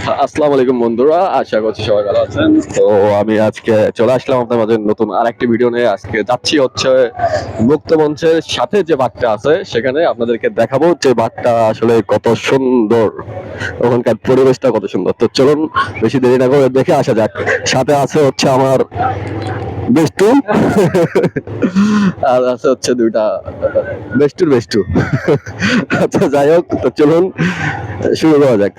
আসসালামু আলাইকুম বন্ধুরা, আশা করছি সবাই ভালো আছেন। তো আমি আজকে চলে আসলাম আপনার মাঝে নতুন আরেকটি ভিডিও নিয়ে। আজকে যাচ্ছি হচ্ছে মুক্ত মঞ্চের সাথে যে বাঘটা আছে, সেখানে আপনাদেরকে দেখাবো যে বাঘটা আসলে কত সুন্দর, ওখানকার পরিবেশটা কত সুন্দর। তো চলুন, বেশি দেরি না করে দেখে আসা যাক। সাথে আছে হচ্ছে আমার বেষ্টু। আর আছে হচ্ছে দুইটা, বেষ্টুর বেষ্টু। আচ্ছা যাই হোক, তো চলুন, শুরু করা যাক।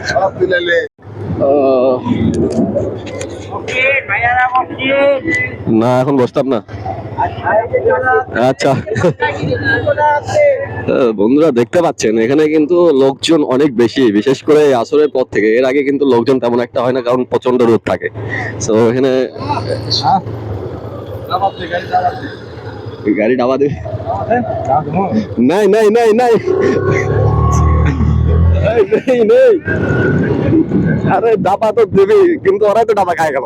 না এখন বসতাম না। আচ্ছা। বন্ধুরা দেখতে পাচ্ছেন এখানে কিন্তু লোকজন অনেক বেশি বিশেষ করে আসরের পর থেকে। এর আগে কিন্তু লোকজন তেমন একটা হয় না কারণ প্রচণ্ড রোদ থাকে। তো এখানে গাড়ি ডাবা দেবে নাই নাই নাই নাই। আরে ডাবা তো দেবে, কিন্তু ওরাই তো ডাবা খায় গেল।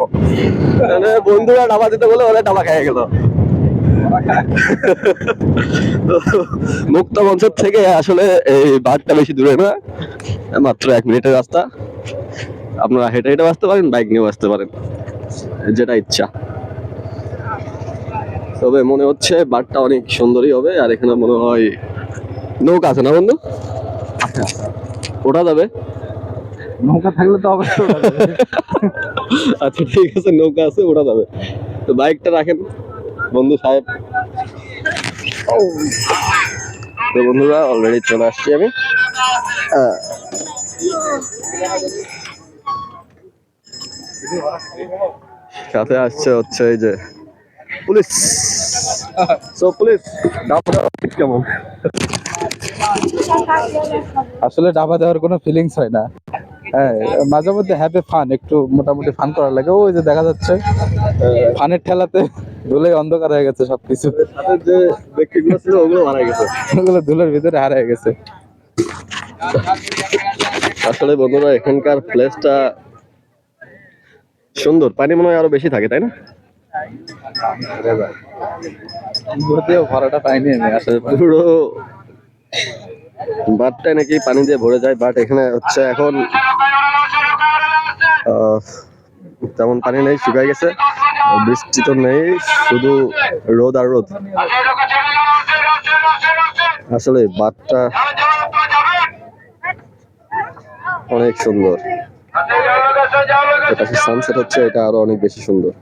বন্ধুরা ডাবা দিতে বলে ওরা ডাবা খায় গেল। মুক্ত মঞ্চের থেকে আসলে এই বাঘটা বেশি দূরে না, মাত্র এক মিনিটের রাস্তা। আপনারা হেঁটে হেঁটে আসতে পারেন, বাইক নিয়েও আসতে পারেন, যেটা ইচ্ছা। তবে মনে হচ্ছে বাঘটা অনেক সুন্দরই হবে, আর এখানে মনে হয় নৌকা আছে না বন্ধু? ওঠা যাবে? নৌকা থাকলে তো অবশ্যই আচ্ছা ঠিক আছে নৌকা আছে ওঠা যাবে। তো বাইকটা রাখেন বন্ধু সাহেব। তো বন্ধুরা অলরেডি চলে আসছি আমি। সাথে আসছে হচ্ছে এই যে পুলিশ। সো পুলিশ কেমন? আসলে ডাবা দেওয়ার কোনো ফিলিংস হয় না। হ্যাঁ মাঝে মধ্যে হ্যাপি ফান একটু মোটামুটি ফান করার লাগে। ওই যে দেখা যাচ্ছে ফানের ঠেলাতে ধুলে অন্ধকার হয়ে গেছে সবকিছু। যে ব্যক্তিগুলো ছিল ওগুলো গেছে ওগুলো ধুলের ভিতরে হারিয়ে গেছে। আসলে বন্ধুরা এখানকার প্লেসটা সুন্দর। পানি মনে হয় আরও বেশি থাকে তাই না? ভরাটা পাইনি আমি আসলে। পুরো বাটটায় নাকি পানি দিয়ে ভরে যায় বাট এখানে হচ্ছে এখন তেমন পানি নেই শুকাই গেছে। বৃষ্টি তো নেই, শুধু রোদ আর রোদ। আসলে বাটটা অনেক সুন্দর। এটা সানসেট হচ্ছে, এটা আরও অনেক বেশি সুন্দর।